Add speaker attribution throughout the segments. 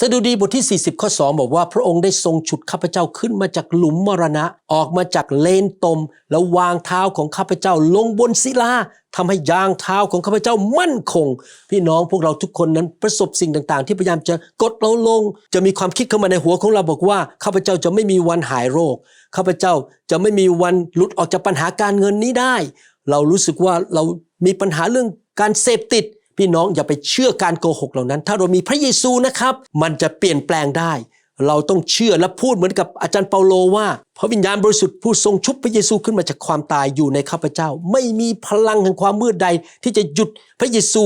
Speaker 1: สดุดีบทที่ 40 ข้อ 2 บอกว่าพระองค์ได้ทรงฉุดข้าพเจ้าขึ้นมาจากหลุมมรณะ ออกมาจากเลนตม แล้ววางเท้าของข้าพเจ้าลงบนศิลาทำให้ยางเท้าของข้าพเจ้ามั่นคง พี่น้องพวกเราทุกคนนั้นประสบสิ่งต่างๆ ที่พยายามจะกดเราลง จะมีความคิดเข้ามาในหัวของเราบอกว่าข้าพเจ้าจะไม่มีวันหายโรคข้าพเจ้าจะไม่มีวันหลุดออกจากปัญหาการเงินนี้ได้ เรารู้สึกว่าเรามีปัญหาเรื่องการเสพติด พี่น้องอย่าไปเชื่อการโกหกเหล่านั้น ถ้าเรามีพระเยซูนะครับ มันจะเปลี่ยนแปลงได้ เราต้องเชื่อและพูดเหมือนกับอาจารย์เปาโลว่าพระวิญญาณบริสุทธิ์ผู้ทรงชุบพระเยซูขึ้นมาจากความตายอยู่ในข้าพเจ้า ไม่มีพลังแห่งความมืดใด ที่จะหยุดพระเยซู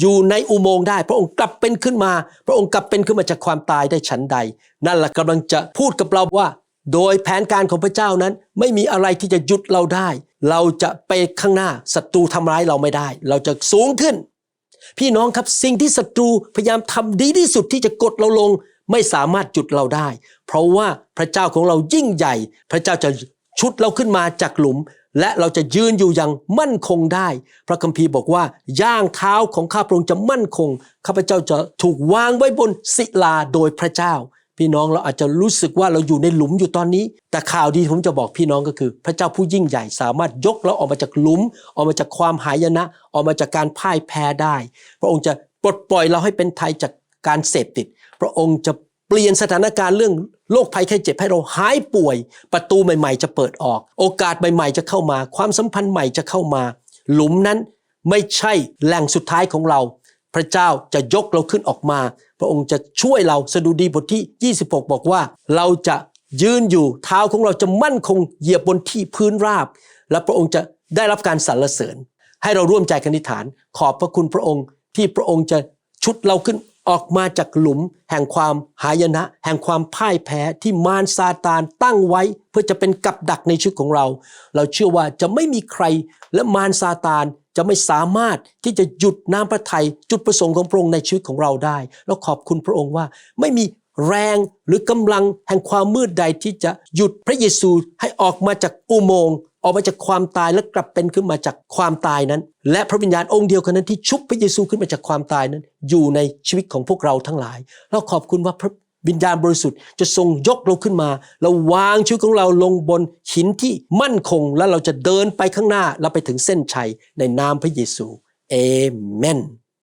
Speaker 1: อยู่ในอุโมงค์ได้ พระองค์กลับเป็นขึ้นมา พระองค์กลับเป็นขึ้นมาจากความตายได้ฉันใด นั่นแหละกำลังจะพูดกับเราว่า โดยแผนการของพระเจ้านั้น ไม่มีอะไรที่จะหยุดเราได้ เราจะไปข้างหน้าศัตรูทำร้ายเราไม่ได้ เราจะสูงขึ้น พี่น้องครับสิ่งที่ศัตรูพยายามทำดีที่สุดที่จะกดเราลง ไม่สามารถจุดเราได้ เพราะว่าพระเจ้าของเรายิ่งใหญ่ พระเจ้าจะชุดเราขึ้นมาจากหลุม และเราจะยืนอยู่อย่างมั่นคงได้ พระคัมภีร์บอกว่าย่างเท้าของข้าพระองค์จะมั่นคงข้าพเจ้าจะถูกวางไว้บนศิลาโดยพระเจ้า พี่น้องเราอาจจะรู้สึกว่าเราอยู่ในหลุมอยู่ตอนนี้ แต่ข่าวดีผมจะบอกพี่น้องก็คือ พระเจ้าผู้ยิ่งใหญ่สามารถยกเราออกมาจากหลุม ออกมาจากความหายนะออกมาจากการพ่ายแพ้ได้ พระองค์จะปลดปล่อยเราให้เป็นไทยจากการเสพติด พระองค์จะเปลี่ยนสถานการณ์เรื่องโรคภัยไข้เจ็บให้เราหายป่วย ประตูใหม่ๆ จะเปิดออก โอกาสใหม่ๆ จะเข้ามา ความสัมพันธ์ใหม่จะเข้ามา หลุมนั้นไม่ใช่แหล่งสุดท้ายของเรา พระเจ้าจะยกเราขึ้นออกมา พระองค์จะช่วยเราสดุดีบทที่ 26 บอกว่า เราจะยืนอยู่เท้าของเราจะมั่นคงเหยียบบนที่พื้นราบ และพระองค์จะได้รับการสรรเสริญ ให้เราร่วมใจกันอธิษฐาน ขอบพระคุณพระองค์ที่พระองค์จะชุดเราขึ้นออกมาจากหลุม แห่งความหายนะ แห่งความพ่ายแพ้ที่มารซาตานตั้งไว้ เพื่อจะเป็นกับดักในชีวิตของเรา เราเชื่อว่าจะไม่มีใครและมารซาตานจะไม่สามารถที่จะหยุดน้ำพระทัยจุดประสงค์ของพระองค์ในชีวิตของเราได้ แล้วขอบคุณพระองค์ว่าไม่มีแรงหรือกำลังแห่งความมืดใดที่จะหยุดพระเยซูให้ออกมาจากอุโมงค์ออกมาจากความตายและกลับเป็นขึ้นมาจากความตายนั้น และพระวิญญาณองค์เดียวกันนั้นที่ชุบพระเยซูขึ้นมาจากความตายนั้น อยู่ในชีวิตของพวกเราทั้งหลาย เราขอบคุณว่าพระ วิญญาณบริสุทธิ์จะทรงยกเราขึ้นมาแล้ววางชีวิตของเราลงบนหินที่มั่นคง แล้วเราจะเดินไปข้างหน้า เราไปถึงเส้นชัยในนามพระเยซูเอเมน